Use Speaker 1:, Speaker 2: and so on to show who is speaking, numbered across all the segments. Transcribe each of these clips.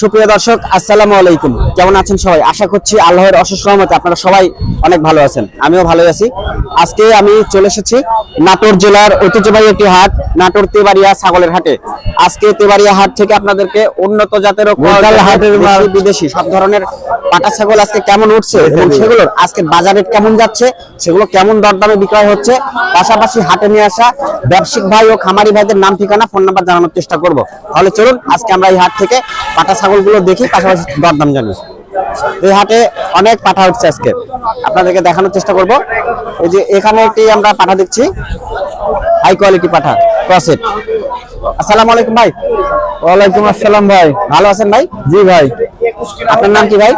Speaker 1: সুপ্রিয় দর্শক আসসালামু আলাইকুম। কেমন আছেন সবাই? আশা করছি আল্লাহর অশেষ রহমতে আপনারা সবাই অনেক ভালো আছেন। আমিও ভালো আছি। আজকে আমি চলে এসেছি নাটোর জেলার ঐতিহ্যবাহী একটি হাট নাটোর তেবাড়িয়া ছাগলের হাটে। আজকে তেবাড়িয়া হাট থেকে আপনাদেরকে উন্নত জাতের বিদেশি সব ধরনের পাটা ছাগল আজকে কেমন উঠছে এবং সেগুলোর আজকে বাজারে কেমন যাচ্ছে সেগুলো কেমন দরদামে বিক্রয় হচ্ছে পাশাপাশি হাটে নিয়ে আসা ব্যবসায়িক ভাই ও খামারি ভাইদের নাম ঠিকানা ফোন নাম্বার জানানোর চেষ্টা করব। তাহলে চলুন আজকে আমরা এই হাট থেকে পাটা ছাগলগুলো দেখি পাশাপাশি দরদাম জানি এই হাটে অনেক পাঠা উঠছে আজকে। আপনাদেরকে দেখানোর চেষ্টা করব। এই যে এখানে একটি আমরা পাঠা দেখছি। হাই কোয়ালিটি পাঠা ক্রসেট আসসালামু আলাইকুম ভাই।
Speaker 2: ওয়ালাইকুম আসসালাম ভাই।
Speaker 1: ভালো আছেন ভাই?
Speaker 2: জি ভাই।
Speaker 1: আপনার নাম কি ভাই?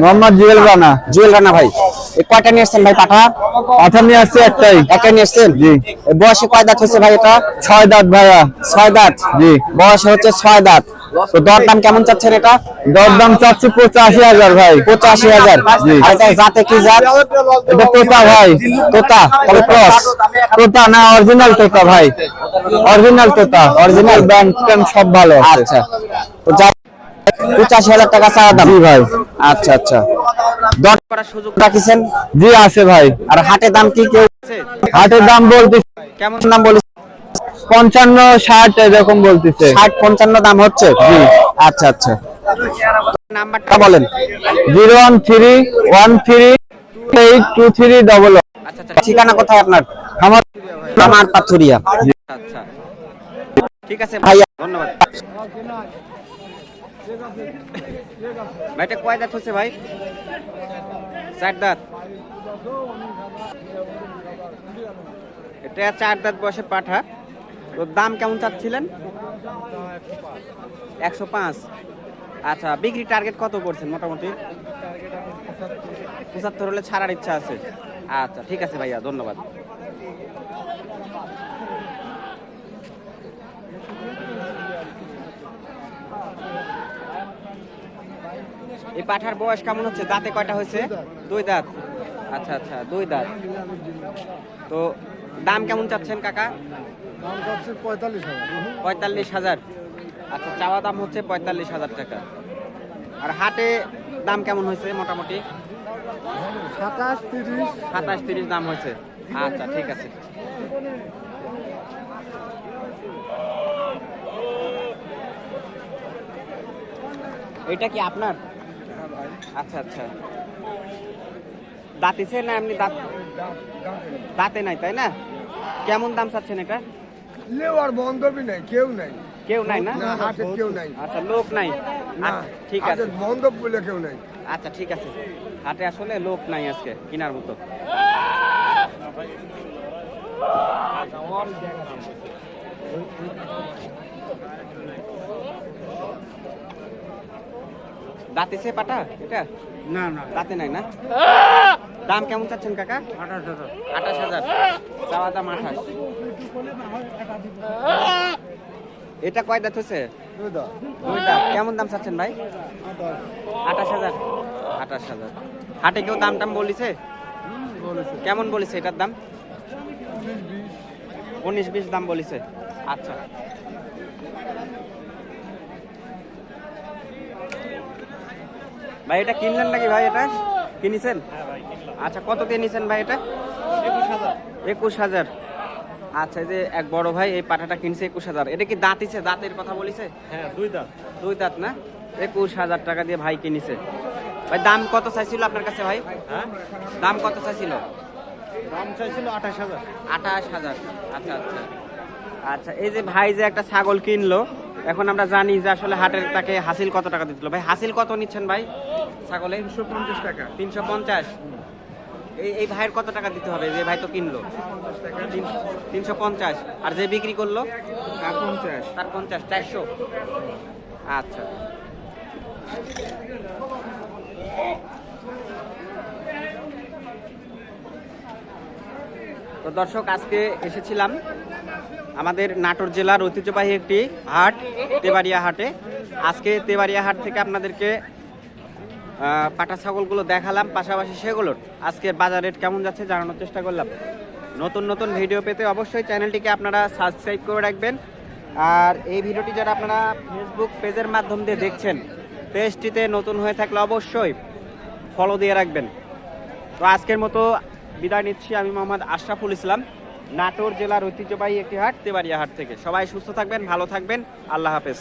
Speaker 2: মোহাম্মদ জুয়েল রানা।
Speaker 1: জুয়েল রানা ভাই। এই কয়টা নিয়ে এসছেন ভাই পাঠা
Speaker 2: পাঠা নিয়ে আসছে একটাই।
Speaker 1: একটা নিয়ে এসছেন
Speaker 2: জি।
Speaker 1: এই বয়সে কয় দাঁত হচ্ছে ভাই এটা?
Speaker 2: ছয় দাঁত ভাইয়া।
Speaker 1: ছয় দাঁত?
Speaker 2: জি।
Speaker 1: বয়সে হচ্ছে ছয় দাঁত। তো দর দাম কেমন চাচ্ছেন এটা?
Speaker 2: দর দাম চাচ্ছি পঁচাশি হাজার ভাই
Speaker 1: পঁচাশি হাজার। জাতে কি জাত
Speaker 2: এটা তোতা ভাই
Speaker 1: তোতা তবে ক্রস
Speaker 2: তোতা না অরিজিনাল তোতা ভাই? অরিজিনাল তোতা অরিজিনাল ট্যাঙ্ক সব ভালো।
Speaker 1: আচ্ছা। তো যা পঁচাশি হাজার টাকা চাওয়া দাম।
Speaker 2: জি ভাই।
Speaker 1: আচ্ছা আচ্ছা। দর করার সুযোগ রাখিছেন?
Speaker 2: জি আছে ভাই।
Speaker 1: আর হাটে দাম কি কেউ
Speaker 2: হাটের দাম বলতেছে
Speaker 1: কেমন দাম বলি
Speaker 2: পঞ্চান্ন ষাট এরকম বলতেছে।
Speaker 1: ষাট পঞ্চান্ন দাম হচ্ছে? জি। আচ্ছা আচ্ছা। নাম্বারটা বলেন।
Speaker 2: Zero one three one three eight two three double
Speaker 1: আচ্ছা আচ্ছা। ঠিকানা কোথায় আপনার?
Speaker 2: আমার
Speaker 1: আমার পাথুরিয়া।
Speaker 3: আচ্ছা ঠিক আছে
Speaker 1: ভাইয়া।
Speaker 3: ধন্যবাদ। ভাইটা কয় দাঁত হচ্ছে ভাই? চার দাঁত। এটা চার দাঁত বয়সে পাঠা। তো দাম কেমন চাচ্ছিলেন? একশো পাঁচ। আচ্ছা বিক্রি টার্গেট কত করছেন মোটামুটি? পঁচাত্তর হলে ছাড়ার ইচ্ছা আছে। আচ্ছা ঠিক আছে ভাইয়া, ধন্যবাদ। এই পাঠার বয়স কেমন হচ্ছে? দাঁতে কয়টা হয়েছে? দুই দাঁত। আচ্ছা আচ্ছা দুই দাঁত। তো দাম কেমন চাচ্ছেন কাকা? পঁয়তাল্লিশ হাজার। আচ্ছা চাওয়া দাম হচ্ছে পঁয়তাল্লিশ হাজার টাকা। আর হাটে দাম কেমন হয়েছে মোটামুটি?
Speaker 2: সাতাশ তিরিশ।
Speaker 3: সাতাশ তিরিশ দাম হয়েছে। আচ্ছা ঠিক আছে। এটা কি আপনার? আচ্ছা আচ্ছা। দাঁতিছে না এমনি দাঁত দাঁতে নাই তাই না? কেমন দাম চাচ্ছেন এটা?
Speaker 4: লেওয়ার বন্ধবই নাই কেউ নাই।
Speaker 3: কেউ নাই না?
Speaker 4: হাটে কেউ নাই।
Speaker 3: আচ্ছা লোক নাই।
Speaker 4: না
Speaker 3: আচ্ছা, ঠিক আছে।
Speaker 4: বন্ধব বলে কেউ নাই।
Speaker 3: আচ্ছা ঠিক আছে। হাটে আসলে লোক নাই আজকে কেনার মতো। দাঁতেছে পাটা? এটা?
Speaker 2: না না।
Speaker 3: দাঁতে নাই না? দাম কেমন চাচ্ছেন কাকা?
Speaker 2: আঠাশ হাজার।
Speaker 3: আঠাশ হাজার। চাওয়া দাম আঠাশ। এটা কয় দাঁত হচ্ছে কেমন দাম চাচ্ছেন ভাই? আঠাশ হাজার। আঠাশ হাজার। হাটে কেউ দাম টাম বলিছে? কেমন বলিছে এটার দাম? উনিশ বিশ দাম বলিছে। আচ্ছা। ভাই এটা কিনলেন নাকি ভাই এটা? কিনেছেন? আচ্ছা কত দিয়ে নিছেন ভাই এটা? একুশ হাজার। আচ্ছা এই যে এক বড় ভাই এই পাঠাটা কিনছে একুশ হাজার। এটা কি দাঁতিছে দাঁতের কথা বলিছে?
Speaker 2: হ্যাঁ দুই দাঁত।
Speaker 3: দুই দাঁত না? একুশ হাজার টাকা দিয়ে ভাই কিনেছে। ভাই দাম কত চাইছিল আপনার কাছে ভাই?
Speaker 2: হ্যাঁ?
Speaker 3: দাম কত চাইছিল?
Speaker 2: দাম চাইছিল আঠাশ হাজার।
Speaker 3: আঠাশ হাজার। আচ্ছা আচ্ছা। আচ্ছা এই যে ভাই যে একটা ছাগল কিনলো এখন আমরা জানি যে আসলে হাটের তাকে হাসিল কত টাকা দিছিল ভাই হাসিল কত নিচ্ছেন ভাই? ছাগলে?
Speaker 4: তিনশো পঞ্চাশ টাকা।
Speaker 3: তিনশো পঞ্চাশ? এই এই ভাইয়ের কত টাকা দিতে হবে যে ভাই তো কিনলো? তিনশো পঞ্চাশ আর যে বিক্রি করল?
Speaker 4: আর পঞ্চাশ।
Speaker 3: তার পঞ্চাশ চারশো। আচ্ছা। তো দর্শক, আজকে এসেছিলাম আমাদের নাটোর জেলার ঐতিহ্যবাহী একটি হাট, তেবাড়িয়া হাটে। আজকে তেবাড়িয়া হাট থেকে আপনাদেরকে পাটা ছাগলগুলো দেখালাম, পাশাপাশি সেগুলোর। আজকের বাজার রেট কেমন যাচ্ছে জানানোর চেষ্টা করলাম। নতুন নতুন ভিডিও পেতে অবশ্যই চ্যানেলটিকে আপনারা সাবস্ক্রাইব করে রাখবেন। আর এই ভিডিওটি যারা আপনারা ফেসবুক পেজের মাধ্যম দিয়ে দেখছেন, পেজটিতে নতুন হয়ে থাকলে অবশ্যই ফলো দিয়ে রাখবেন। তো আজকের মতো বিদায় নিচ্ছি আমি মোহাম্মদ আশরাফুল ইসলাম, নাটোর জেলার ঐতিহ্যবাহী একটি হাট, তেবাড়িয়া হাট থেকে। সবাই সুস্থ থাকবেন, ভালো থাকবেন। আল্লাহ হাফেজ।